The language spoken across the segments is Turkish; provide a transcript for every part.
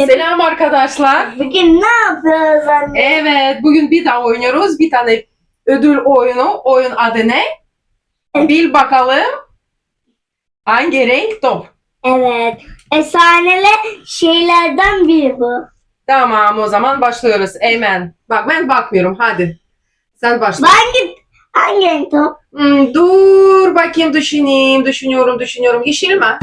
Selam arkadaşlar. Bugün ne yapıyoruz anne? Evet, bugün bir daha oynuyoruz. Bir tane ödül oyunu. Oyun adı ne? Bil bakalım. Hangi renk top? Evet. Efsaneli şeylerden biri bu. Tamam, o zaman başlıyoruz. Eymen. Bak ben bakmıyorum. Hadi. Sen başla. Hangi hangi renk top? Hmm, dur bakayım düşüneyim. Düşünüyorum, düşünüyorum. Yeşil mi?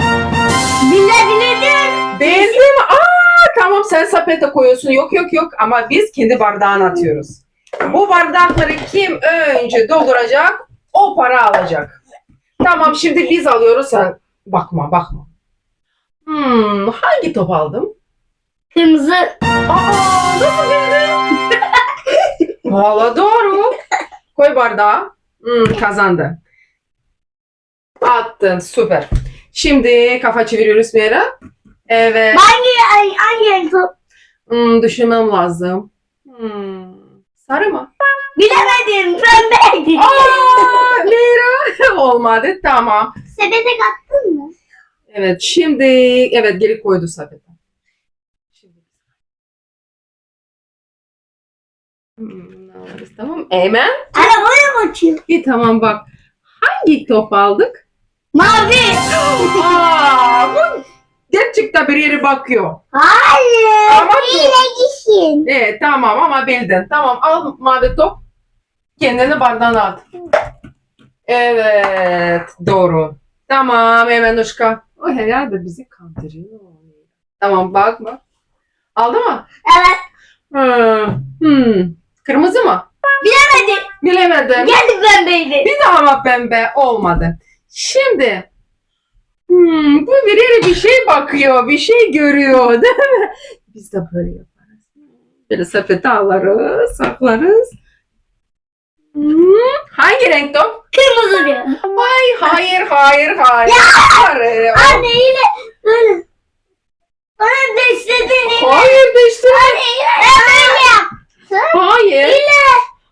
Bile bile değil. Benzi mi? Aa, tamam sen sepete koyuyorsun. Yok yok yok ama biz kendi bardağına atıyoruz. Bu bardakları kim önce dolduracak o para alacak. Tamam şimdi biz alıyoruz sen bakma bakma. Hmm, hangi top aldım? Kırmızı. Aa nasıl bildin? Valla doğru. Koy bardağa. Hmm, kazandı. Attın süper. Şimdi kafa çeviriyoruz bir yere. Evet. Hangi hangi renk? Hmm, düşünmem lazım. Hmm, sarı mı? Bilemedim. Pembeydi. Aa, Leyla. Olmadı. Tamam. Sepete kattın mı? Evet şimdi evet geri koydu sepete. Şimdi. Hmm, alırız, tamam. Eymen. Anne boya mı açıyor? İyi tamam bak. Hangi top aldık? Mavi. Aa, bu gerçekten bir yere bakıyor. Hayır. Ama bu- gitsin. Evet tamam ama bildin. Tamam al mavi top. Kendini bardağına at. Evet doğru. Tamam hemen Uşka. O herhalde bizi kandırıyor. Tamam bak bak. Aldı mı? Evet. Hmm. hmm. Kırmızı mı? Bilemedim. Bilemedim. Geldi pembeydi. Bir daha ama pembe olmadı. Şimdi hmm, bu bir yere bir şey bakıyor, bir şey görüyor değil mi? Biz de böyle yaparız. Böyle sepete alırız, saklarız. Hmm, hangi renk top? Kırmızı diyor. Ay hayır hayır hayır. Hayır. Anne yine böyle. Bana beslediğini. Hayır de işte. Ben böyle yaptım. Hayır. Yine.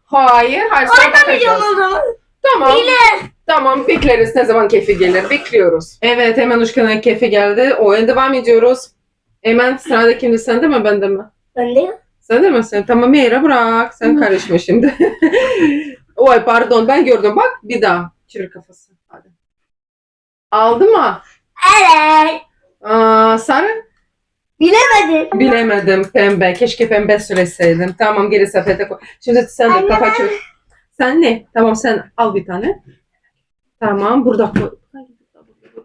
Hayır. Hayır. Oynamayacağım bakacağız. o zaman. Tamam. Yine. Tamam bekleriz ne zaman keyfi gelir bekliyoruz. Evet hemen Uşkan'ın keyfi geldi. Oyuna devam ediyoruz. Hemen sırada kimdi sende mi bende mi? Ben de. Sen de mi sen? Tamam Meyra bırak. Sen karışma şimdi. Oy pardon ben gördüm bak bir daha. Çevir kafası. Hadi. Aldı mı? Evet. Aa, sarı? Bilemedim. Bilemedim pembe. Keşke pembe söyleseydim. Tamam geri sepete koy. Şimdi sen de Anne, kafa ben- çevir. Sen ne? Tamam sen al bir tane. Tamam burada koy. Hangi-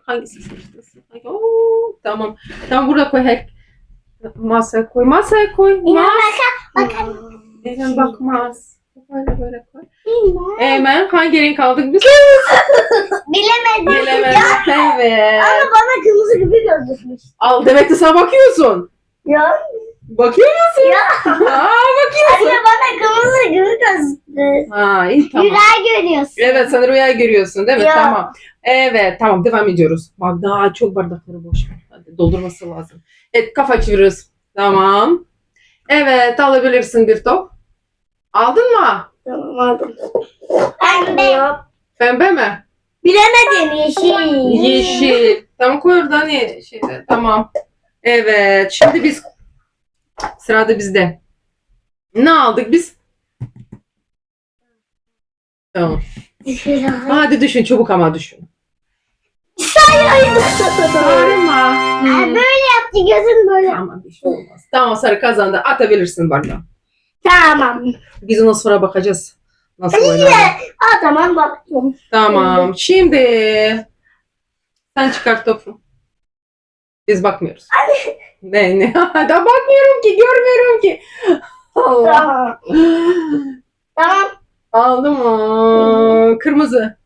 Hangisi seçtin? Hangi- Oo, tamam. Tamam burada koy. Hek. Masaya koy. Masaya koy. Mas- baka bakalım. Eymen bakmaz. Böyle böyle koy. Bilmem. Eymen hangi renk aldık biz? Bilemedim. Bilemedim. Evet. Ama bana kırmızı gibi gözükmüş. Al demek ki sen bakıyorsun. Ya. Bakıyor musun? Ya. Aa bakıyorsun. Anne bana kırmızı gibi gözüktü. Ha iyi tamam. Güzel görüyorsun. Evet sen rüya görüyorsun değil mi? Ya. Tamam. Evet tamam devam ediyoruz. Bak daha çok bardakları boş. Hadi, doldurması lazım. Evet kafa çeviriyoruz. Tamam. Evet alabilirsin bir top. Aldın mı? Tamam aldım. Pembe. Pembe mi? Bilemedim yeşil. Yeşil. Tamam koy oradan ye- şeyde. Tamam. Evet. Şimdi biz sırada bizde. Ne aldık biz? Tamam. Hadi düşün çabuk ama düşün. Hayır. Sarı mı? Hmm. Böyle yaptı gözüm böyle. Tamam bir şey olmaz. Tamam sarı kazandı. Atabilirsin bardağı. Tamam. Biz ondan sonra bakacağız. Nasıl oynar. Aa tamam baktım. Tamam. Şimdi sen çıkart topu. Biz bakmıyoruz. Ne ne? da bakmıyorum ki, görmüyorum ki. Allah. Tamam. Tamam. Aldım mı? Kırmızı.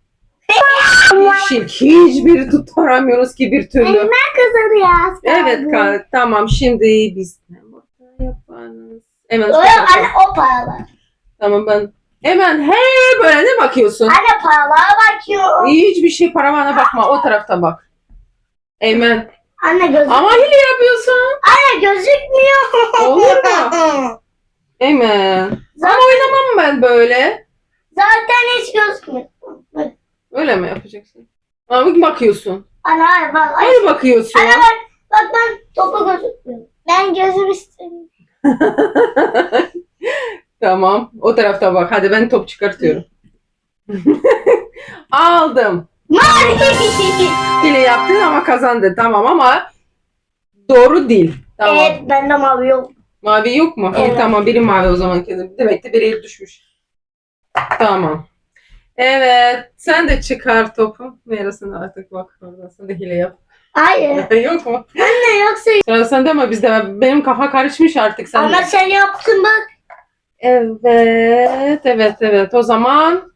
Yeşil. Hiçbir tutaramıyoruz ki bir türlü. Elmer kazanıyor. Evet ka- tamam şimdi biz ne yaparız? Hemen çıkart. anne o paralar. Tamam ben hemen he böyle ne bakıyorsun? Anne paralara bakıyor. Hiçbir şey paramana bakma o tarafta bak. Eymen. Anne gözük. Ama hile yapıyorsun. Anne gözükmüyor. Olur mu? Eymen. Ama Zaten, oynamam ben böyle. zaten hiç gözükmüyor. Öyle mi yapacaksın? Ama bakıyorsun. Hayır bak. Ay, Hayır bakıyorsun. Anne bak. Bak ben topu gözükmüyor. Ben gözüm istemiyorum. Tamam. O tarafta bak. Hadi ben top çıkartıyorum. Aldım. Mavi. Hile yaptın ama kazandın. Tamam ama doğru değil. Tamam. Evet bende mavi yok. Mavi yok mu? İyi, Evet. tamam biri mavi o zaman. Demek ki biri düşmüş. Tamam. Evet. Sen de çıkar topu. Nerasını artık bak. Oradan sen de hile yap. Hayır. yok mu? Anne yoksa. Sıra sende ama bizde benim kafa karışmış artık. Sen Ama sen yaptın bak. Evet, evet, evet. O zaman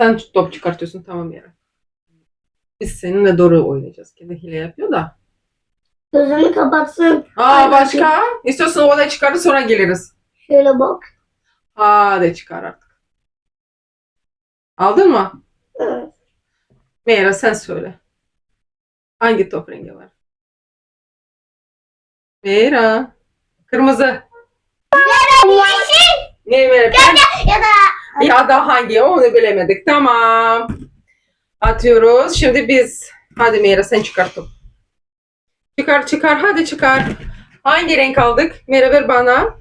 sen top çıkartıyorsun tamam yere. Biz seninle doğru oynayacağız. Kendi hile yapıyor da. Gözünü kapatsın. Aa başka? İstiyorsan o da çıkarır sonra geliriz. Şöyle bak. Hadi çıkar artık. Aldın mı? Evet. Meyra sen söyle. Hangi top rengi var? Meyra. Kırmızı. Yeşil Ne Meyra? Ya da Ya da hangi? Onu bilemedik. Tamam. Atıyoruz. Şimdi biz. Hadi Meyra sen çıkart. Çıkar çıkar. Hadi çıkar. Hangi renk aldık? Meyra ver bana.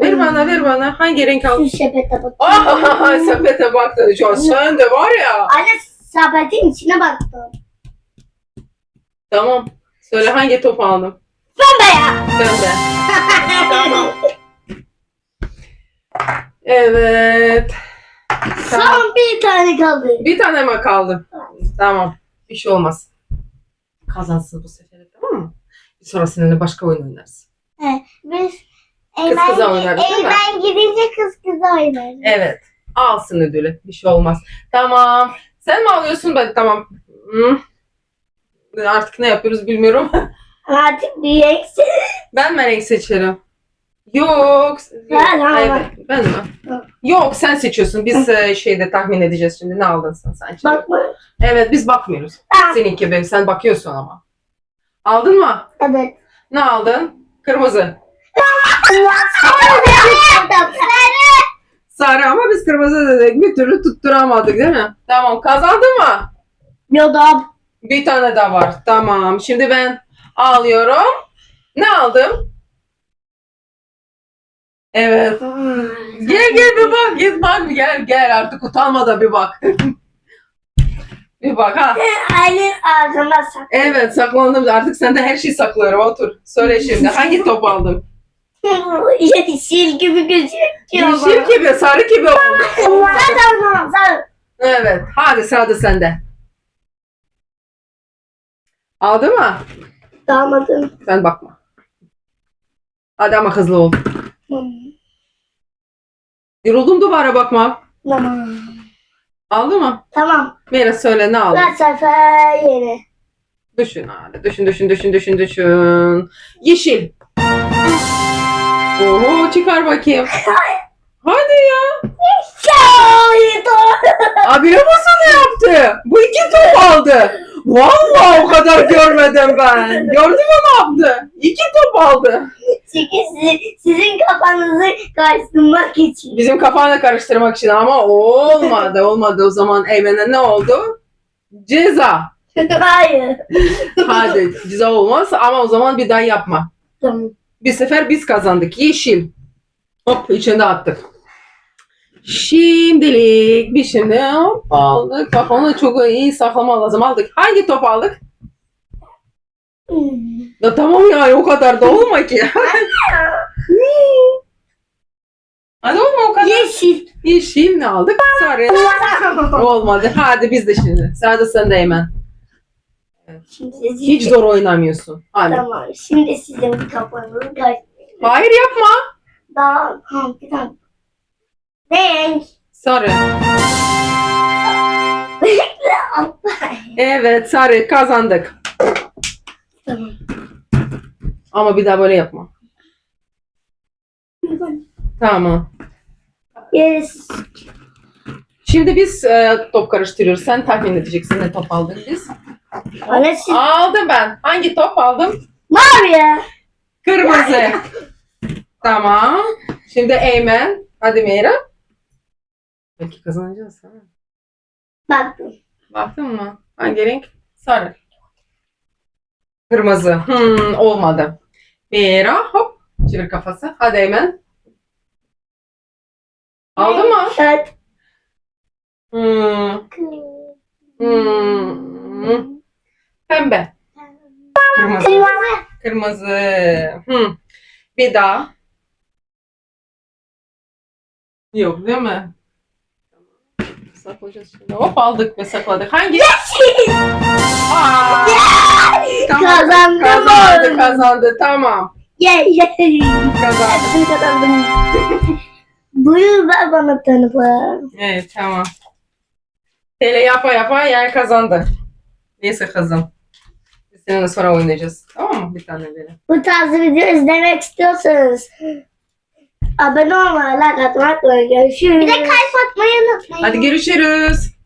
Ver bana ver bana. Hangi renk aldık? şu sepete bak. Aa, sepete baktın. Şu an sen de var ya. Anne sepetin içine baktım. Tamam. Söyle hangi top aldın? Pembe ya. Ben de. Tamam. Evet. Son bir tane kaldı. Bir tane mi kaldı? Tamam. Bir şey olmaz. Kazansın bu sefer tamam mı? Bir sonra seninle başka oyun oynarız. Biz Kız kıza oynarız değil mi? Eymen gidince kız kıza oynarız. Evet. Alsın ödülü. Bir şey olmaz. Tamam. Sen mi alıyorsun? Ben tamam. Hmm. Artık ne yapıyoruz bilmiyorum. Artık bir eksi. ben mi renk seçerim? Yok. Ben ama. Evet. Ben mi? Yok sen seçiyorsun. Biz e, şeyde tahmin edeceğiz şimdi. Ne aldın sen? sen şimdi? Bakma. Evet biz bakmıyoruz. Tamam. Seninki be. Sen bakıyorsun ama. Aldın mı? Evet. Ne aldın? Kırmızı. Sarı ama biz kırmızı dedik. Bir türlü tutturamadık değil mi? Tamam. Kazandın mı? Ya da Bir tane daha var. Tamam. Şimdi ben alıyorum. Ne aldım? Evet. Gel gel bir bak. Git bak. Gel gel artık utanma da bir bak. bir bak ha. Elin ağzına sak. Evet saklandım. Artık sende her şeyi saklıyorum. Otur. Söyle şimdi. Hangi top aldım? Yeşil gibi gözüküyor. Yeşil gibi, sarı gibi oldu. Sen tamam sen. Evet. Hadi sırada sende. Aldı mı? Damadım. Sen bakma. Hadi ama hızlı ol. Yoruldum duvara bakma. Tamam. Aldı mı? Tamam. Mira söyle ne aldın? Bu sefer yeni. Düşün hadi. Düşün düşün düşün düşün düşün. Yeşil. Oho çıkar bakayım. Hadi ya. Şahit Abi nasıl yaptı? Bu iki top aldı. Vallahi o kadar görmedim ben. Gördün mü ne yaptı? İki top aldı. Çünkü sizi- sizin kafanızı karıştırmak için. Bizim kafanı karıştırmak için ama olmadı. Olmadı o zaman Eymen'e ne oldu? Ceza. Hayır. Hadi ceza olmaz ama o zaman bir daha yapma. Tamam. Bir sefer biz kazandık. Yeşil. Hop içinde attık. Şimdilik bir şimdi hop aldık. Bak onu çok iyi saklama lazım. Aldık. Hangi top aldık? Ya tamam ya o kadar da olma ki. Hadi olma o kadar. Yeşil. Yeşil ne aldık? Sarı. Olmadı. Hadi biz de şimdi. Sırada sende Eymen. Şimdi Hiç zor oynamıyorsun. Hadi. Tamam. Şimdi sizin kafanızı karıştırmak. Hayır yapma. Daha ha, bir dakika. Renk. Sarı. Evet sarı kazandık. Tamam. Ama bir daha böyle yapma. Tamam. Yes. Şimdi biz e, top karıştırıyoruz. Sen tahmin edeceksin ne top aldık biz. Siz Aldım ben. Hangi top aldım? mavi. Kırmızı. tamam. Şimdi Eymen. Hadi Meyra. Belki kazanacağız. Ha? Baktım. Baktın mı? Hangi renk? Sarı. Kırmızı. Hmm, olmadı. Bera hop. Çevir kafası. Hadi Eymen. Aldı mı? Evet. Hmm. Hmm. Pembe. Kırmızı. Kırmızı. Kırmızı. Hmm. Bir daha. Yok değil mi? Saklayacağız şimdi. Hop aldık ve sakladık. Hangi? Aa! Tamam. Kazandım. Kazandı kazandı. Tamam. Ye ye. Kazandı. Hepsini kazandım. Buyur ver bana tanıfı. Evet tamam. Tele yapa yapa yer kazandı. Neyse kızım. Biz seninle sonra oynayacağız. Tamam mı? Bir tane verin. Bu tarz video izlemek istiyorsanız abone olmayı, like atmakla görüşürüz. Bir de kalp atmayı unutmayın. Hadi görüşürüz.